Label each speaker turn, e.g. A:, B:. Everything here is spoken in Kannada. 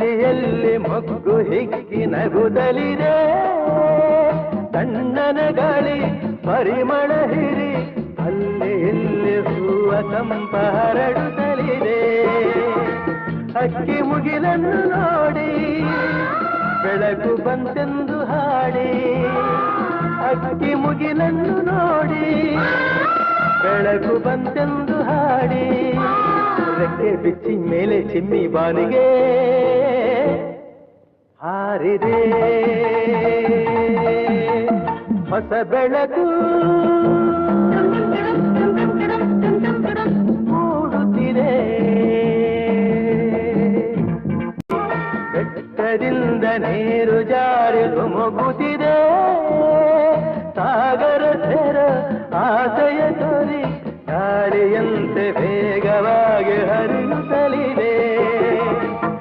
A: ಬಳ್ಳಿಯಲ್ಲಿ ಮಗ್ಗು ಹಿಗ್ಗಿ ನಗುದಲಿದೆ ತಣ್ಣನ ಗಾಳಿ ಪರಿಮಳ ಹಿರಿ ಅಲ್ಲಿ ಇಲ್ಲಿ ಹೂವ ತಂಪ ಹರಡುತ್ತಲಿದೆ. ಅಕ್ಕಿ ಮುಗಿಲನ್ನು ನೋಡಿ ಬೆಳಕು ಬಂತೆಂದು ಹಾಡಿ. ಅಕ್ಕಿ ಮುಗಿಲನ್ನು ನೋಡಿ ಬೆಳಕು ಬಂತೆಂದು ಹಾಡಿ. ರೆಕ್ಕೆ ಬಿಚ್ಚಿ ಮೇಲೆ ಚಿಮ್ಮಿ ಬಾನಿಗೆ. ಹಾರಿದೆ ಹೊಸ ಬೆಳಕು. ಮೂಡುತ್ತಿದೆ. ಬೆಟ್ಟದಿಂದ ನೀರು ಜಾರಿ ಮುಗುತ್ತಿದೆ ಸಾಗರ ತೆರ ಆಸೆಯ ತೋರಿ, ಗಾಳಿಯಂತೆ ವೇಗವಾಗಿ ಹರಿಯುತ್ತಿದೆ